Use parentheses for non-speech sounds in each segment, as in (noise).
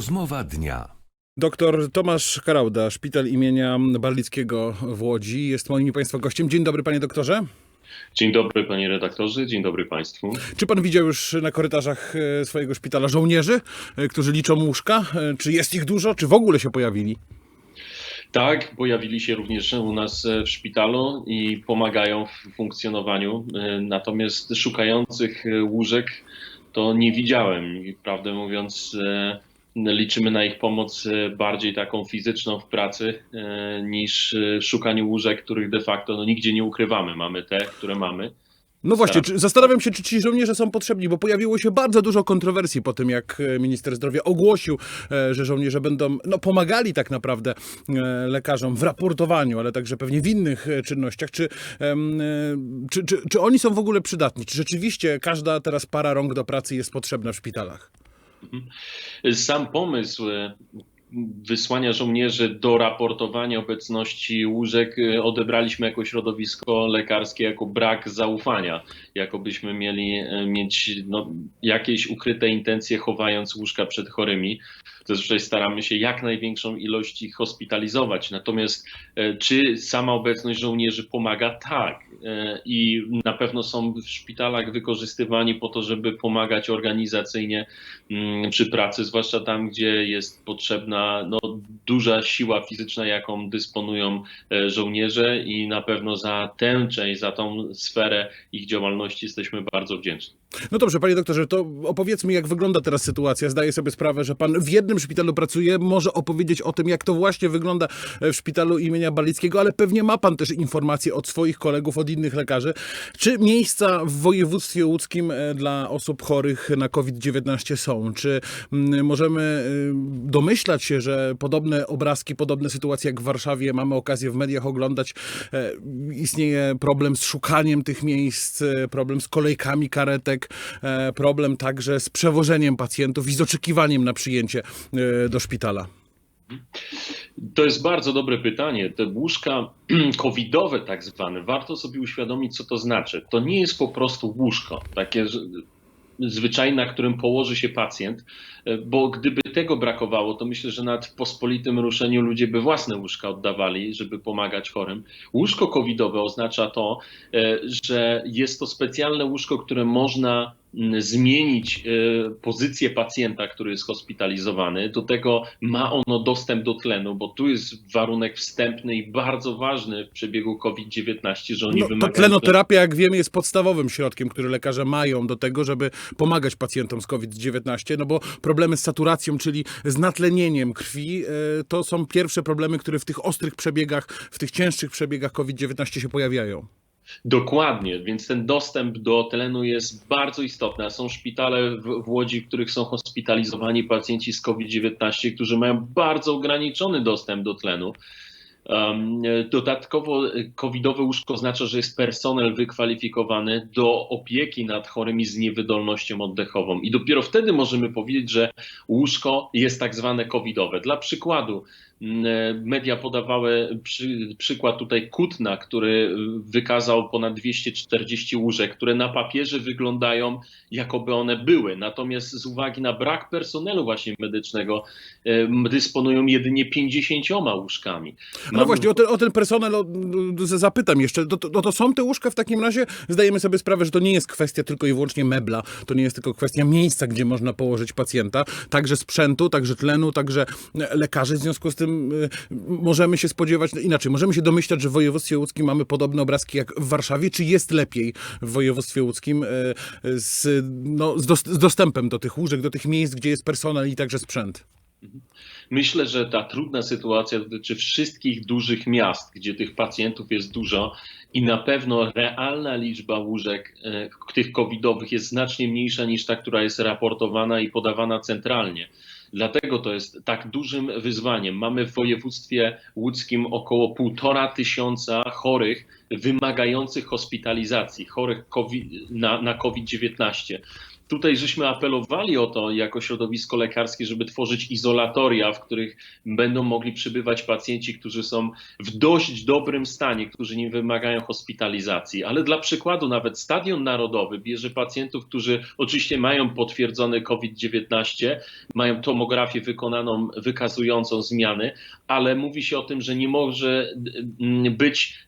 Rozmowa dnia. Doktor Tomasz Karauda, szpital imienia Barlickiego w Łodzi, jest moim Państwa gościem. Dzień dobry, panie doktorze. Dzień dobry panie redaktorze, dzień dobry państwu. Czy pan widział już na korytarzach e, swojego szpitala żołnierzy, e, którzy liczą łóżka? E, Czy jest ich dużo, czy w ogóle się pojawili? Tak, pojawili się również u nas w szpitalu i pomagają w funkcjonowaniu. Natomiast szukających łóżek to nie widziałem. I prawdę mówiąc, liczymy na ich pomoc e, bardziej taką fizyczną w pracy e, niż e, szukaniu łóżek, których de facto no, nigdzie nie ukrywamy. Mamy te, które mamy. No właśnie, Staram czy, zastanawiam się, czy ci żołnierze są potrzebni, bo pojawiło się bardzo dużo kontrowersji po tym, jak minister zdrowia ogłosił, że żołnierze będą no, pomagali tak naprawdę lekarzom w raportowaniu, ale także pewnie w innych czynnościach. Czy, czy, czy, czy oni są w ogóle przydatni? Czy rzeczywiście każda teraz para rąk do pracy jest potrzebna w szpitalach? Sam pomysł e, wysłania żołnierzy do raportowania obecności łóżek e, odebraliśmy jako środowisko lekarskie jako brak zaufania, jakobyśmy mieli e, mieć no, jakieś ukryte intencje chowając łóżka przed chorymi. Zazwyczaj staramy się jak największą ilość ich hospitalizować. Natomiast e, czy sama obecność żołnierzy pomaga? Tak. E, I na pewno są w szpitalach wykorzystywani po to, żeby pomagać organizacyjnie mm, przy pracy, zwłaszcza tam, gdzie jest potrzebna no, duża siła fizyczna, jaką dysponują e, żołnierze, i na pewno za tę część, za tą sferę ich działalności jesteśmy bardzo wdzięczni. No dobrze, panie doktorze, to opowiedzmy, jak wygląda teraz sytuacja. Zdaję sobie sprawę, że pan w jednym szpitalu pracuje, może opowiedzieć o tym, jak to właśnie wygląda w szpitalu imienia Balickiego, ale pewnie ma pan też informacje od swoich kolegów, od innych lekarzy. Czy miejsca w województwie łódzkim e, dla osób chorych na COVID-19 są? Czy mm, możemy domyślać się, że podobne obrazki, podobne sytuacje jak w Warszawie mamy okazję w mediach oglądać? E, Istnieje problem z szukaniem tych miejsc, e, problem z kolejkami karetek, e, problem także z przewożeniem pacjentów i z oczekiwaniem na przyjęcie do szpitala. To jest bardzo dobre pytanie. Te łóżka (clears throat) covidowe tak zwane, warto sobie uświadomić, co to znaczy. To nie jest po prostu łóżko, takie zwyczajne, na którym położy się pacjent, e, bo gdyby tego brakowało, to myślę, że w pospolitym ruszeniu ludzie by własne łóżka oddawali, żeby pomagać chorym. Łóżko covidowe oznacza to, e, że jest to specjalne łóżko, które można zmienić e, pozycję pacjenta, który jest hospitalizowany. Do tego ma ono dostęp do tlenu, bo tu jest warunek wstępny i bardzo ważny w przebiegu COVID-19, że oni No, to wymagają tlenoterapia, jak wiemy, jest podstawowym środkiem, który lekarze mają do tego, żeby pomagać pacjentom z COVID-19, no bo problemy z saturacją, czyli z natlenieniem krwi, e, to są pierwsze problemy, które w tych ostrych przebiegach, w tych cięższych przebiegach COVID-19 się pojawiają. Dokładnie, więc ten dostęp do tlenu jest bardzo istotny. Są szpitale w, w Łodzi, w których są hospitalizowani pacjenci z COVID-19, którzy mają bardzo ograniczony dostęp do tlenu. Um, dodatkowo e, covidowe łóżko oznacza, że jest personel wykwalifikowany do opieki nad chorymi z niewydolnością oddechową. I dopiero wtedy możemy powiedzieć, że łóżko jest tak zwane covidowe. Dla przykładu, media podawały przy, przykład tutaj Kutna, który e, wykazał ponad 240 łóżek, które na papierze wyglądają jakoby one były. Natomiast z uwagi na brak personelu właśnie medycznego e, dysponują jedynie 50 łóżkami. No Mam- właśnie, o ten, o ten personel o, zapytam jeszcze. To, to, to są te łóżka w takim razie? Zdajemy sobie sprawę, że to nie jest kwestia tylko i wyłącznie mebla, to nie jest tylko kwestia miejsca, gdzie można położyć pacjenta, także sprzętu, także tlenu, także e, lekarzy. W związku z tym y, możemy się spodziewać, no inaczej, możemy się domyślać, że w województwie łódzkim mamy podobne obrazki jak w Warszawie. Czy jest lepiej w województwie łódzkim e, z, no, z, dos- z dostępem do tych łóżek, do tych miejsc, gdzie jest personel i także sprzęt? Myślę, że ta trudna sytuacja dotyczy wszystkich dużych miast, gdzie tych pacjentów jest dużo i na pewno realna liczba łóżek e, tych covidowych jest znacznie mniejsza niż ta, która jest raportowana i podawana centralnie. Dlatego to jest tak dużym wyzwaniem. Mamy w województwie łódzkim około półtora tysiąca chorych wymagających hospitalizacji, chorych COVID, na, na COVID-19. Tutaj żeśmy apelowali o to jako środowisko lekarskie, żeby tworzyć izolatoria, w których będą mogli przybywać pacjenci, którzy są w dość dobrym stanie, którzy nie wymagają hospitalizacji. Ale dla przykładu, nawet Stadion Narodowy bierze pacjentów, którzy oczywiście mają potwierdzony COVID-19, mają tomografię wykonaną, wykazującą zmiany, ale mówi się o tym, że nie może mm, być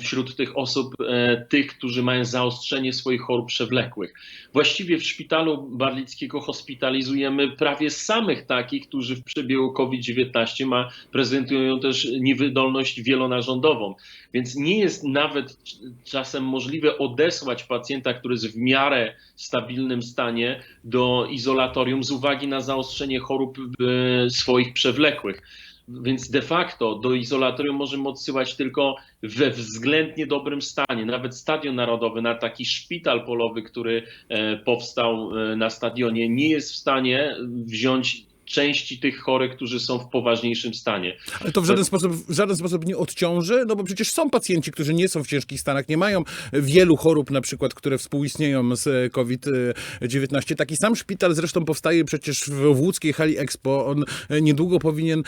wśród tych osób e, tych, którzy mają zaostrzenie swoich chorób przewlekłych. Właściwie szpitalu Barlickiego hospitalizujemy prawie samych takich, którzy w przebiegu COVID-19 ma, prezentują też niewydolność wielonarządową. Więc nie jest nawet czasem możliwe odesłać pacjenta, który jest w miarę stabilnym stanie do izolatorium z uwagi na zaostrzenie chorób e, swoich przewlekłych. Więc de facto do izolatorium możemy odsyłać tylko we względnie dobrym stanie. Nawet Stadion Narodowy, na taki szpital polowy, który e, powstał e, na stadionie, nie jest w stanie wziąć części tych chorych, którzy są w poważniejszym stanie. Ale to w żaden, sposób, w żaden sposób nie odciąży, no bo przecież są pacjenci, którzy nie są w ciężkich stanach, nie mają wielu chorób na przykład, które współistnieją z COVID-19. Taki sam szpital zresztą powstaje przecież w łódzkiej hali Expo. On niedługo powinien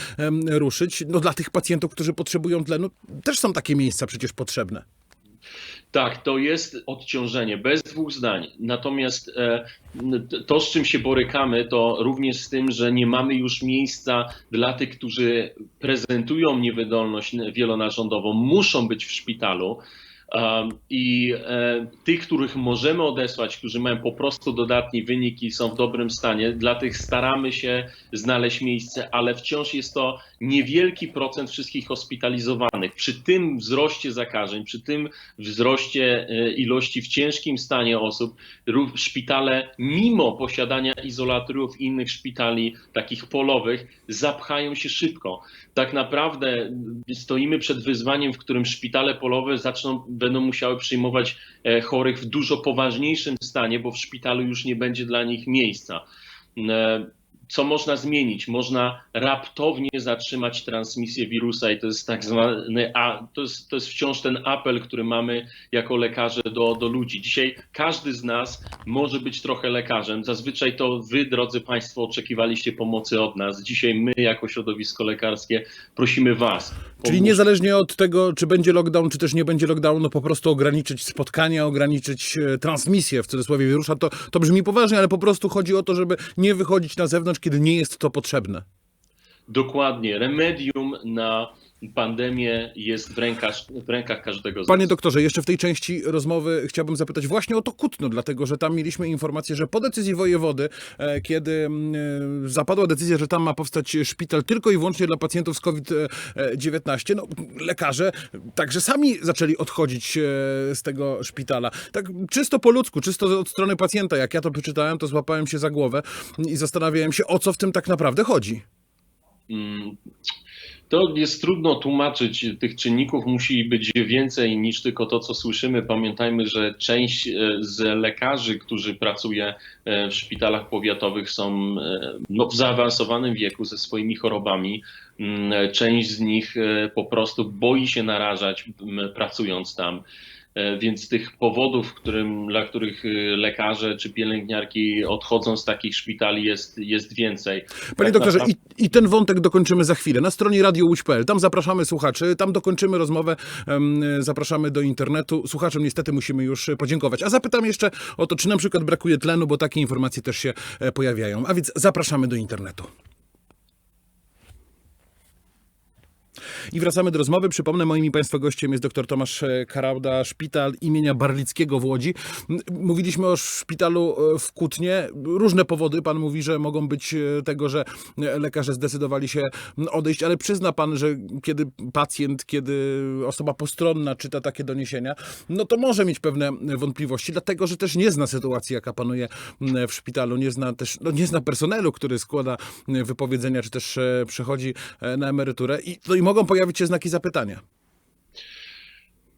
ruszyć. No dla tych pacjentów, którzy potrzebują tlenu, też są takie miejsca przecież potrzebne. Tak, to jest odciążenie, bez dwóch zdań. Natomiast e, to, z czym się borykamy, to również z tym, że nie mamy już miejsca dla tych, którzy prezentują niewydolność wielonarządową, muszą być w szpitalu. I e, tych, których możemy odesłać, którzy mają po prostu dodatni wynik i są w dobrym stanie, dla tych staramy się znaleźć miejsce, ale wciąż jest to niewielki procent wszystkich hospitalizowanych. Przy tym wzroście zakażeń, przy tym wzroście e, ilości w ciężkim stanie osób, szpitale, mimo posiadania izolatoriów i innych szpitali, takich polowych, zapchają się szybko. Tak naprawdę stoimy przed wyzwaniem, w którym szpitale polowe zaczną, będą musiały przyjmować e, chorych w dużo poważniejszym stanie, bo w szpitalu już nie będzie dla nich miejsca. E, Co można zmienić? Można raptownie zatrzymać transmisję wirusa i to jest tak zwany, to jest, to jest wciąż ten apel, który mamy jako lekarze do, do ludzi. Dzisiaj każdy z nas może być trochę lekarzem. Zazwyczaj to wy, drodzy Państwo, oczekiwaliście pomocy od nas. Dzisiaj my, jako środowisko lekarskie, prosimy Was. Czyli niezależnie od tego, czy będzie lockdown, czy też nie będzie lockdown, no po prostu ograniczyć spotkania, ograniczyć e, transmisję w cudzysłowie wirusa, to, to brzmi poważnie, ale po prostu chodzi o to, żeby nie wychodzić na zewnątrz, kiedy nie jest to potrzebne. Dokładnie. Remedium na pandemię jest w rękach, w rękach każdego z Panie nas. doktorze, jeszcze w tej części rozmowy chciałbym zapytać właśnie o to Kutno, dlatego że tam mieliśmy informację, że po decyzji wojewody, e, kiedy e, zapadła decyzja, że tam ma powstać szpital tylko i wyłącznie dla pacjentów z COVID-19, no lekarze także sami zaczęli odchodzić e, z tego szpitala. Tak czysto po ludzku, czysto od strony pacjenta. Jak ja to przeczytałem, to złapałem się za głowę i zastanawiałem się, o co w tym tak naprawdę chodzi. Mm, To jest trudno tłumaczyć. Tych czynników musi być więcej niż tylko to, co słyszymy. Pamiętajmy, że część e, z lekarzy, którzy pracuje e, w szpitalach powiatowych, są e, no, w zaawansowanym wieku ze swoimi chorobami. Mm, Część z nich po prostu boi się narażać, pracując tam. E, Więc tych powodów, którym, dla których e, lekarze czy pielęgniarki odchodzą z takich szpitali jest, jest więcej. Panie Tak doktorze, naprawdę- i, i ten wątek dokończymy za chwilę. Na stronie radiołódź.pl, tam zapraszamy słuchaczy, tam dokończymy rozmowę, zapraszamy do internetu. Słuchaczom niestety musimy już podziękować. A zapytam jeszcze o to, czy na przykład brakuje tlenu, bo takie informacje też się e, pojawiają. A więc zapraszamy do internetu. I wracamy do rozmowy. Przypomnę, moim i Państwa gościem jest dr Tomasz e, Karauda, szpital imienia Barlickiego w Łodzi. Mówiliśmy o szpitalu e, w Kutnie. Różne powody. Pan mówi, że mogą być e, tego, że lekarze zdecydowali się odejść, ale przyzna Pan, że kiedy pacjent, kiedy osoba postronna czyta takie doniesienia, no to może mieć pewne wątpliwości, dlatego, że też nie zna sytuacji, jaka panuje w szpitalu, nie zna też, no nie zna personelu, który składa wypowiedzenia, czy też przechodzi na emeryturę i, no i mogą pojawić się znaki zapytania.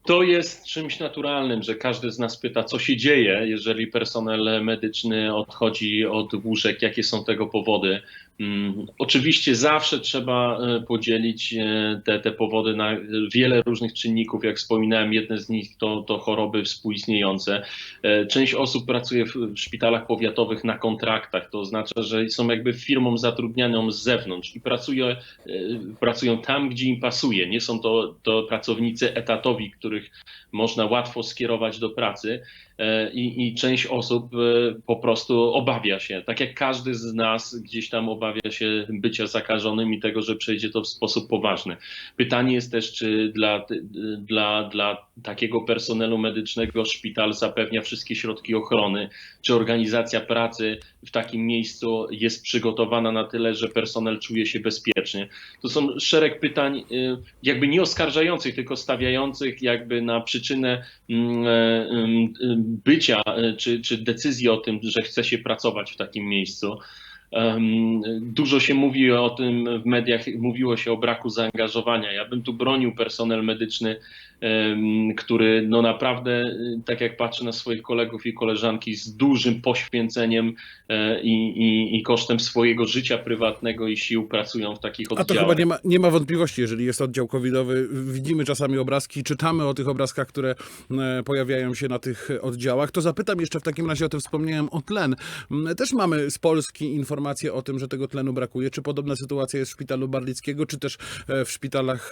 To jest czymś naturalnym, że każdy z nas pyta, co się dzieje, jeżeli personel medyczny odchodzi od łóżek, jakie są tego powody. Mm, Oczywiście zawsze trzeba e, podzielić e, te, te powody na wiele różnych czynników. Jak wspominałem, jedne z nich to, to choroby współistniejące. E, Część osób pracuje w szpitalach powiatowych na kontraktach, to oznacza, że są jakby firmą zatrudnianą z zewnątrz i pracują, e, pracują tam, gdzie im pasuje. Nie są to, to pracownicy etatowi, których można łatwo skierować do pracy. E, I, I część osób e, po prostu obawia się, tak jak każdy z nas gdzieś tam obawia się bycia zakażonym i tego, że przejdzie to w sposób poważny. Pytanie jest też, czy dla, dla, dla takiego personelu medycznego szpital zapewnia wszystkie środki ochrony, czy organizacja pracy w takim miejscu jest przygotowana na tyle, że personel czuje się bezpiecznie. To są szereg pytań, y, jakby nie oskarżających, tylko stawiających jakby na przyczynę mm, mm, y, bycia y, czy, czy decyzji o tym, że chce się pracować w takim miejscu. Dużo się mówi o tym w mediach, mówiło się o braku zaangażowania. Ja bym tu bronił personel medyczny, który no naprawdę, y, tak jak patrzę na swoich kolegów i koleżanki, z dużym poświęceniem e, i, i, i kosztem swojego życia prywatnego i sił pracują w takich A to oddziałach. chyba nie ma, nie ma wątpliwości, jeżeli jest oddział covidowy. Widzimy czasami obrazki, czytamy o tych obrazkach, które e, pojawiają się na tych oddziałach. To zapytam jeszcze w takim razie o tym wspomniałem o tlen. Też mamy z Polski informacje o tym, że tego tlenu brakuje. Czy podobna sytuacja jest w szpitalu Barlickiego, czy też e, w szpitalach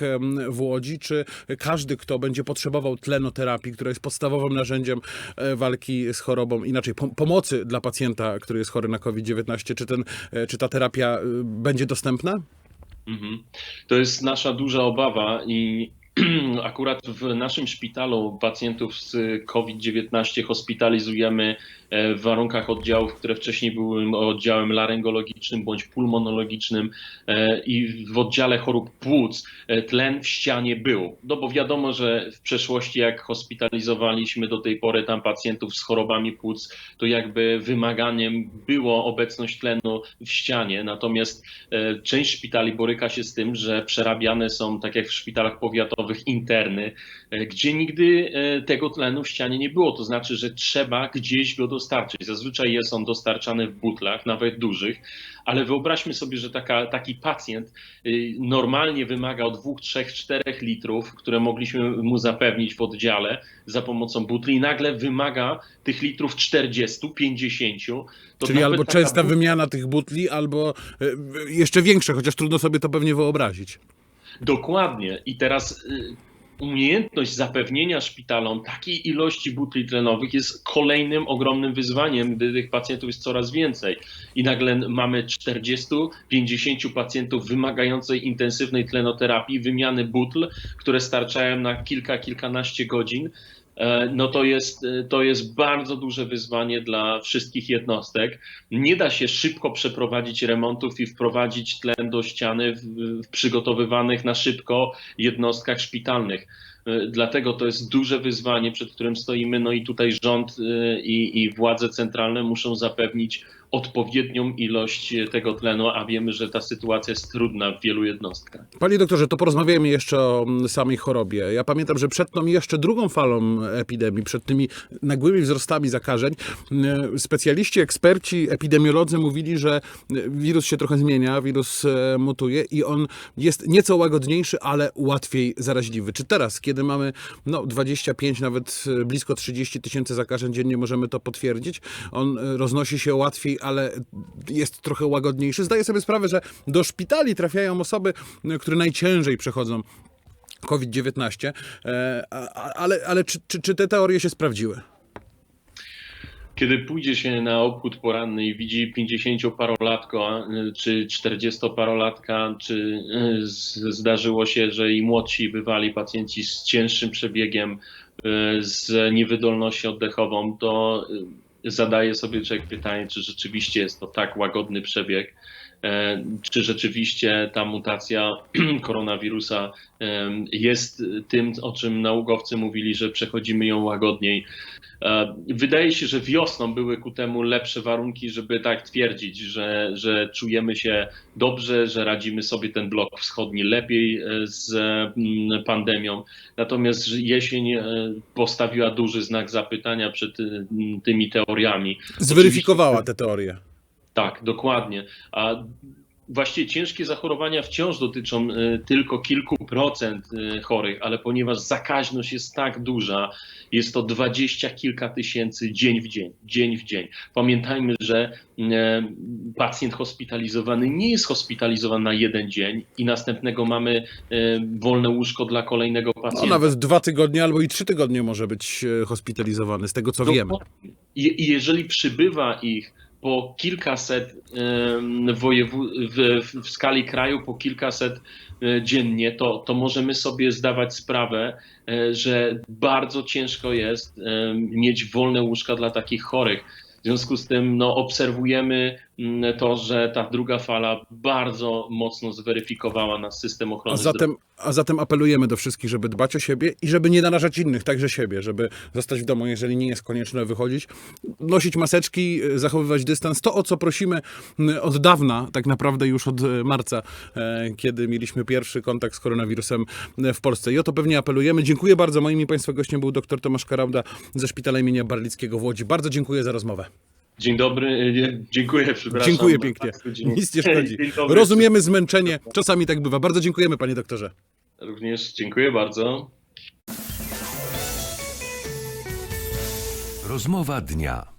w Łodzi? Czy każdy, kto będzie potrzebował tlenoterapii, która jest podstawowym narzędziem e, walki z chorobą, inaczej pom- pomocy dla pacjenta, który jest chory na COVID-19, czy, ten, e, czy ta terapia e, będzie dostępna? Mhm. To jest nasza duża obawa i (clears throat) akurat w naszym szpitalu pacjentów z COVID-19 hospitalizujemy e, w warunkach oddziałów, które wcześniej były oddziałem laryngologicznym bądź pulmonologicznym e, i w oddziale chorób płuc e, tlen w ścianie był. No bo wiadomo, że w przeszłości jak hospitalizowaliśmy do tej pory tam pacjentów z chorobami płuc, to jakby wymaganiem było obecność tlenu w ścianie. Natomiast część szpitali boryka się z tym, że przerabiane są, tak jak w szpitalach powiatowych, interny, e, gdzie nigdy e, tego tlenu w ścianie nie było. To znaczy, że trzeba gdzieś go dostarczyć. Zazwyczaj jest on dostarczany w butlach, nawet dużych, ale wyobraźmy sobie, że taka, taki pacjent y, normalnie wymaga od 2, 3, 4 litrów, które mogliśmy mu zapewnić w oddziale za pomocą butli i nagle wymaga tych litrów 40, 50. To Czyli albo częsta wymiana tych butli, albo e, jeszcze większe, chociaż trudno sobie to pewnie wyobrazić. Dokładnie. I teraz y, umiejętność zapewnienia szpitalom takiej ilości butli tlenowych jest kolejnym ogromnym wyzwaniem, gdy tych pacjentów jest coraz więcej. I nagle mamy 40-50 pacjentów wymagających intensywnej tlenoterapii, wymiany butl, które starczają na kilka, kilkanaście godzin. E, No to jest, to jest bardzo duże wyzwanie dla wszystkich jednostek. Nie da się szybko przeprowadzić remontów i wprowadzić tlen do ściany w, w przygotowywanych na szybko jednostkach szpitalnych. E, Dlatego to jest duże wyzwanie, przed którym stoimy. No i tutaj rząd e, i, i władze centralne muszą zapewnić odpowiednią ilość tego tlenu, a wiemy, że ta sytuacja jest trudna w wielu jednostkach. Panie doktorze, to porozmawiajmy jeszcze o samej chorobie. Ja pamiętam, że przed tą jeszcze drugą falą epidemii, przed tymi nagłymi wzrostami zakażeń, specjaliści, eksperci, epidemiolodzy mówili, że wirus się trochę zmienia, wirus e, mutuje i on jest nieco łagodniejszy, ale łatwiej zaraźliwy. Czy teraz, kiedy mamy no, 25, nawet e, blisko 30 tysięcy zakażeń dziennie, możemy to potwierdzić? On e, roznosi się łatwiej, ale jest trochę łagodniejszy. Zdaję sobie sprawę, że do szpitali trafiają osoby, e, które najciężej przechodzą COVID-19, e, a- a- ale, ale czy, czy, czy te teorie się sprawdziły? Kiedy pójdzie się na obchód poranny i widzi 50-parolatka czy 40-parolatka, czy y, zdarzyło się, że i młodsi bywali pacjenci z cięższym przebiegiem, y, z niewydolnością oddechową, to y, zadaje sobie człowiek pytanie, czy rzeczywiście jest to tak łagodny przebieg, czy rzeczywiście ta mutacja (clears throat) koronawirusa jest tym, o czym naukowcy mówili, że przechodzimy ją łagodniej. E, Wydaje się, że wiosną były ku temu lepsze warunki, żeby tak twierdzić, że, że czujemy się dobrze, że radzimy sobie ten blok wschodni lepiej e, z mm, pandemią. Natomiast jesień e, postawiła duży znak zapytania przed y, tymi teoriami. Zweryfikowała te teorie. Tak, dokładnie. A właściwie ciężkie zachorowania wciąż dotyczą y, tylko kilku procent y, chorych, ale ponieważ zakaźność jest tak duża, jest to dwadzieścia kilka tysięcy dzień w dzień, dzień w dzień. Pamiętajmy, że y, pacjent hospitalizowany nie jest hospitalizowany na jeden dzień i następnego mamy wolne łóżko dla kolejnego No, pacjenta. nawet dwa tygodnie albo i trzy tygodnie może być hospitalizowany, z tego co wiemy. I jeżeli przybywa ich po kilkaset w, w, skali kraju, po kilkaset e, dziennie, to, to możemy sobie zdawać sprawę, e, że bardzo ciężko jest mieć wolne łóżka dla takich chorych. W związku z tym no, obserwujemy to, że ta druga fala bardzo mocno zweryfikowała nasz system A ochrony zdrowia. zatem, a zatem apelujemy do wszystkich, żeby dbać o siebie i żeby nie narażać innych, także siebie, żeby zostać w domu, jeżeli nie jest konieczne wychodzić, nosić maseczki, zachowywać dystans. To, o co prosimy m, od dawna, tak naprawdę już od e, marca, e, kiedy mieliśmy pierwszy kontakt z koronawirusem e, w Polsce. I o to pewnie apelujemy. Dziękuję bardzo. Moim i Państwa gościem był dr Tomasz Karauda ze Szpitala imienia Barlickiego w Łodzi. Bardzo dziękuję za rozmowę. Dzień dobry, e, dziękuję, przepraszam. Dziękuję pięknie. Bardzo dzień- Nic nie (laughs) szkodzi. Rozumiemy zmęczenie. Czasami tak bywa. Bardzo dziękujemy, panie doktorze. Również dziękuję bardzo. Rozmowa dnia.